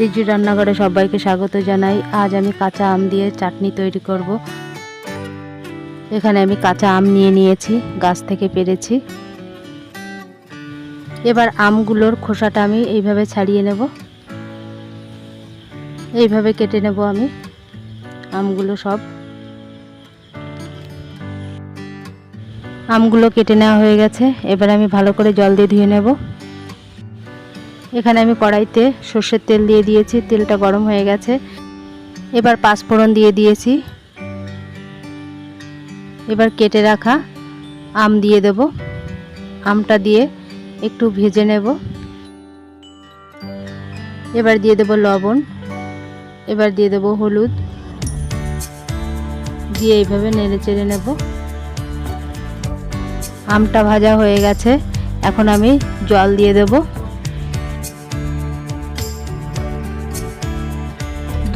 রিজু রান্নাঘরে সবাইকে স্বাগত জানাই। আজ আমি কাঁচা আম দিয়ে চাটনি তৈরি করব। এখানে আমি কাঁচা আম নিয়ে নিয়েছি, গাছ থেকে পেরেছি। এবার আমগুলোর খোসাটা আমি এইভাবে ছাড়িয়ে নেব। এইভাবে কেটে নেব আমি আমগুলো সব। আমগুলো কেটে নেওয়া হয়ে গেছে। এবার আমি ভালো করে জল দিয়ে ধুয়ে নেব। এখানে আমি কড়াইতে সর্ষের তেল দিয়ে দিয়েছি, তেলটা গরম হয়ে গেছে। এবার পাঁচফোড়ন দিয়ে দিয়েছি। এবার কেটে রাখা আম দিয়ে দেব। আমটা দিয়ে একটু ভেজে নেব। এবার দিয়ে দেব লবণ। এবার দিয়ে দেব হলুদ। দিয়ে এইভাবে নেড়ে চেড়ে নেব। আমটা ভাজা হয়ে গেছে। এখন আমি জল দিয়ে দেব।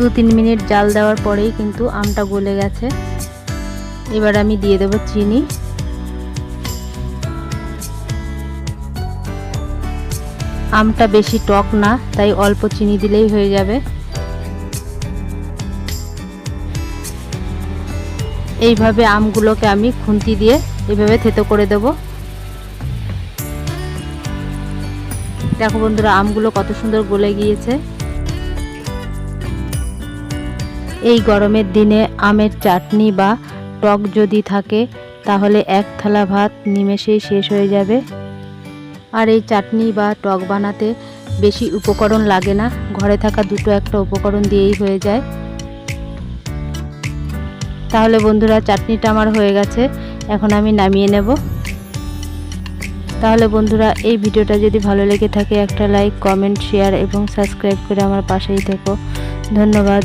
দু তিন মিনিট জাল দেওয়ার পরেই কিন্তু আমটা গলে গেছে। এবার আমি দিয়ে দেব চিনি। আমটা বেশি টক না, তাই অল্প চিনি দিলেই হয়ে যাবে। এইভাবে আমগুলোকে আমি খুন্তি দিয়ে এইভাবে থেতো করে দেব। দেখো বন্ধুরা, আমগুলো কত সুন্দর গলে গিয়েছে। এই গরমের দিনে আমের চাটনি বা টক যদি থাকে, তাহলে এক থালা ভাত নিমেষেই শেষ হয়ে যাবে। আর এই চাটনি বা টক বানাতে বেশি উপকরণ লাগে না, ঘরে থাকা দুটো একটা উপকরণ দিয়েই হয়ে যায়। তাহলে বন্ধুরা, চাটনিটা আমার হয়ে গেছে, এখন আমি নামিয়ে নেব। তাহলে বন্ধুরা, এই ভিডিওটা যদি ভালো লেগে থাকে, একটা লাইক, কমেন্ট, শেয়ার এবং সাবস্ক্রাইব করে আমার পাশেই থেকো। ধন্যবাদ।